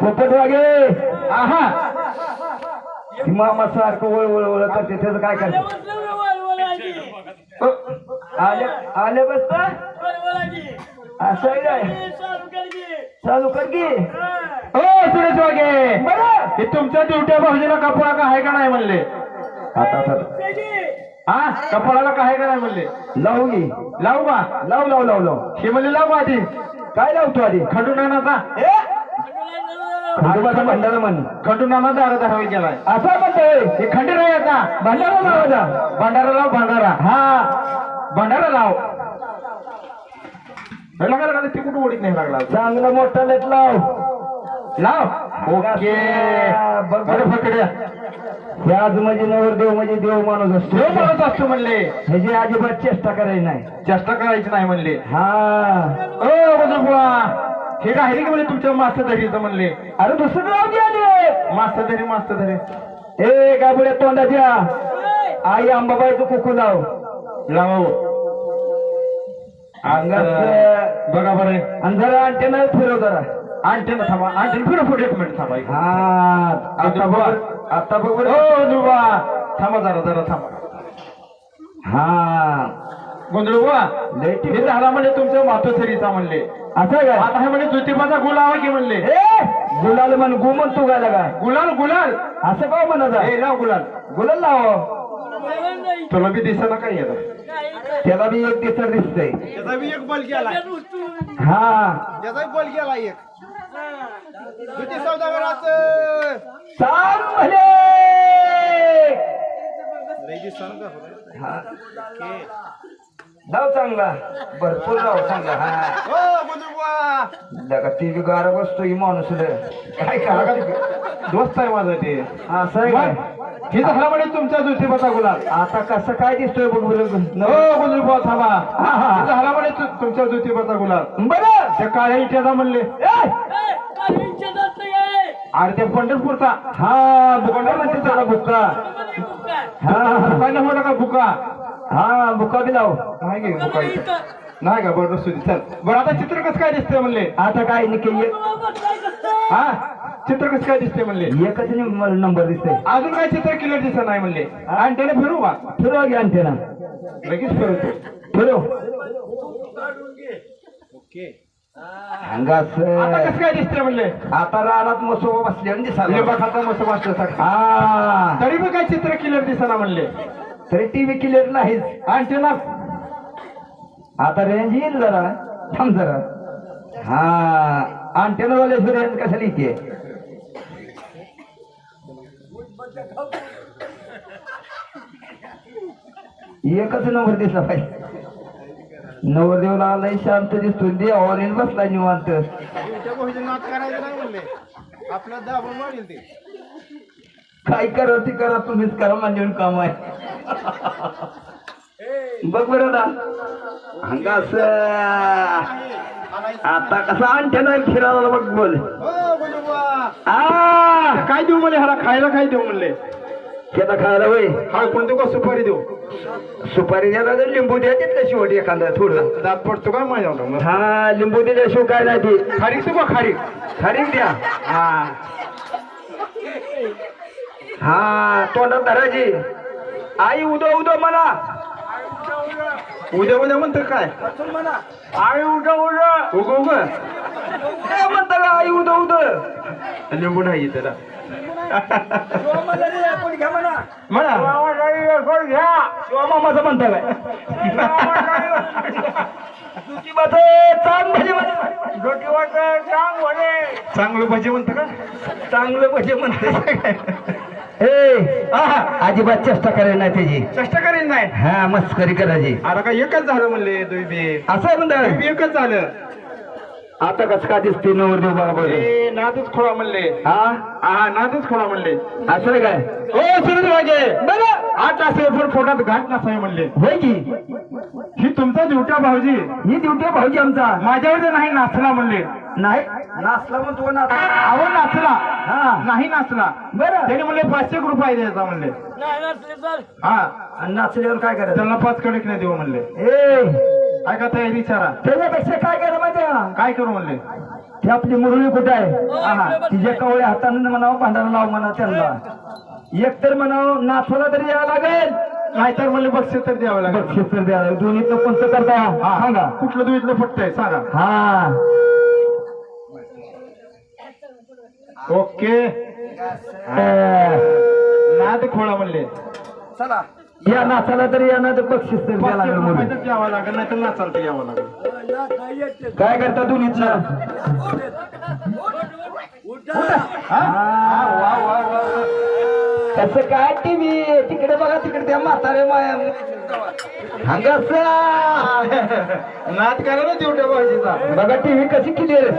पोपट वागे. आहा. मामा सारखं वळ वळ वळ करते त्याचं काय करते? आले आले बसता असं आहे काय? चालू कर की. हो. सुरेश वागे. हे तुमच्या ड्युट्या भाऊजीला कपडा का आहे का नाही म्हणले? आता हा? कपडाला का आहे का नाही म्हणले? लावू की. लावू का? लाव लाव लाव लाव. हे म्हणले लावू आधी. काय लावतो आधी? खंडू नानाचा खंडोबाचा भंडारा म्हण. खंडू नानाचा अर्धा हवी गेलाय असा म्हणतोय. हे खंडीर आहे आता. भंडारा लावायचा भंडारा लाव भंडारा. हा. भंडारा लाव. हे लागा लागा ते कुठं ओढीत नाही लागला चांगला मोठा लेट लाव. लाव. ओके. बरं पकड्या हे आज म्हणजे नवर देव म्हणजे देव माणूस असतो. देव माणूस असतो म्हणले. ह्याची अजिबात चेष्टा करायची नाही. चेष्टा करायची नाही म्हणले. हा. ओ हे राहिले की म्हणजे तुमच्या मास्तर धरीचं म्हणले? अरे दुसरं नाव घे आधी. मास्तर मास्तर ए गाबड्या तोंडाच्या आई अंबाबाईचं कुकू लाव. लावा. हो. अंगात बघा बरं. आणि जरा अंटेना फिरव जरा. आणते ना थांबा. आणते ना पुढे पुढे एक मिनिट थांबा. हा आता बघ. आता बघ. ओ दुबा थांबा जरा जरा थांबा. हा. गोंधळ हे झाला म्हणजे तुमच्या मातोश्रीचा म्हणले. असं आता हे म्हणजे ज्योतिबाचा गुलावा की म्हणले. ए गुलाल म्हण गु म्हण तू गायला का? गुलाल गुलाल. असं का म्हणत हे लाव गुलाल. गुलाल लाव. तुला बी दिसना काय येतं त्याला बी एक दिसर दिसतंय. त्याचा बी एक बल गेला. हा. त्याचा बल गेला एक. ज्योती सौदागराचं का हा. लाव चांगला. भरपूर लाव चांगला हा हो. लगा ती बी गारा बसतो ही माणूस रे. काय करा दोस्त आहे माझा ते. असं आहे काय हे झाला म्हणजे तुमच्या ज्योतिबाचा गुलाल. आता कसं काय दिसतोय बघ हो थांबा. हा, हा. हे झाला म्हणजे तु- तुमच्या ज्योतिबाचा गुलाल. बरं. त्या काळ्या इट्याचा म्हणले. ए! अरे त्या पंढरपूरचा. हा बुका म्हणते त्याला बुका. हा काय नाही का बुका? हा बुका बी लाव. नाही गे इथं. नाही का बरं सुधी चल. बरं आता चित्र कसं काय दिसतंय म्हणले? आता काय निके हा? चित्र कसं काय दिसतंय म्हणले? एकच नंबर दिसतोय. अजून काय चित्र क्लिअर दिसत नाही म्हणले? आणि त्याने फिरू का फिरवा घ्या अंतेना लगेच फिरवतो फिरव. ओके. अंगास आता कसं काय दिसतंय म्हणले? आता रानात मसोबा बसले आणि दिसायला लिंबा खाता मस्त वाचलं हा. तरी पण काय चित्र क्लिअर दिसना म्हणले? तरी टीव्ही क्लिअर नाहीच. आणि त्यांना आता रेंज येईल जरा. थांब जरा. हा अंटेना वाले रेंज कशाला येते? एकच नंबर दिसला पाहिजे. नवरदेवला आलाय शांत दिसतो देवावर येऊन बसला निवांत. काय करा ते करा तुम्हीच करा म्हणजे काम आहे. बघ बरं ना अंगास आता कसा अंटेना फिरायला बघ बोल. हो आ! काय देऊ म्हणले ह्याला? खायला काय देऊ म्हणले? त्याला खायला वय हा कोणते का सुपारी देऊ? सुपारी द्यायला तर लिंबू द्या तिथलं शेवट एखादा थोडं. दात पडतो काय माझ्या? हा लिंबू दिल्याशिवाय काय नाही ते. खारीक तू का खारीक खारीक द्या. हा. हा तोंडात धरायची आई उदो उदो म्हणा उद्या उद्या म्हणतो काय? आई उदो उदो उग उग काय म्हणता का आई उदो उदो लिंबू नाही त्याला. म्हणा. म्हणता काय. चांगलं भजे म्हणतं का? चांगलं भजे म्हणते. ए आहा, अजिबात चेष्टा करायला नाही त्याची. चेष्टा करेन नाही? हा मस्करी करायची आता काय एकच झालं म्हणले तुम्ही बी. असं तुम्ही एकच झालं. आता कसं काय दिसते नवरदेव बरोबर ए नादच खोळा म्हणले. हा? हा नादच खोळा म्हणले. असं काय? ओ सुरेश वागे बरं. आठ असे पण पोटात गाठ नसाय म्हणले. होय की? ही तुमचा दिवट्या भाऊजी. मी दिवटे भाऊजी आमचा. माझ्यावर नाही नाचला म्हणले. नाही नाचला म्हणतो ना आवड नाचला. हा. नाही नाचला. बरं. त्याने म्हणले पाचशे रुपये द्यायचा म्हणले. हा. आणि नाचल्यावर काय करायचं? त्यांना पाच कडक नाही देऊ म्हणले. ए. ऐका तयारी विचारा. त्याच्यापेक्षा काय करायला माहिती आहे? काय करू म्हणले? ती आपली मुरळी कुठे आहे? आहा तिच्या कवळे हाताने म्हणावं भांडायला लाव म्हणा त्यांना. एक तर म्हणावं नाथाला तरी यावं लागेल. नाहीतर म्हणले बक्षीस तर द्यावं लागेल. बक्षीस तर द्या दोन्ही कोणतं करता? सांगा. कुठलं दुईतलं आहे सांगा. हा. ओके. नाद खोळा म्हणले. चला. या नाथाला तरी या ना तर बक्षीस तर द्या लागेल म्हणून. द्यावं लागेल नाही तर नाचाल तर यावं लागेल. काय करता दोन्हीतलं? कसं काय टीव्ही? तिकडे बघा तिकडे त्या म्हातारे माया. हंगासा नाद करा ना तेवढ्या बघा टीव्ही कशी क्लिअर.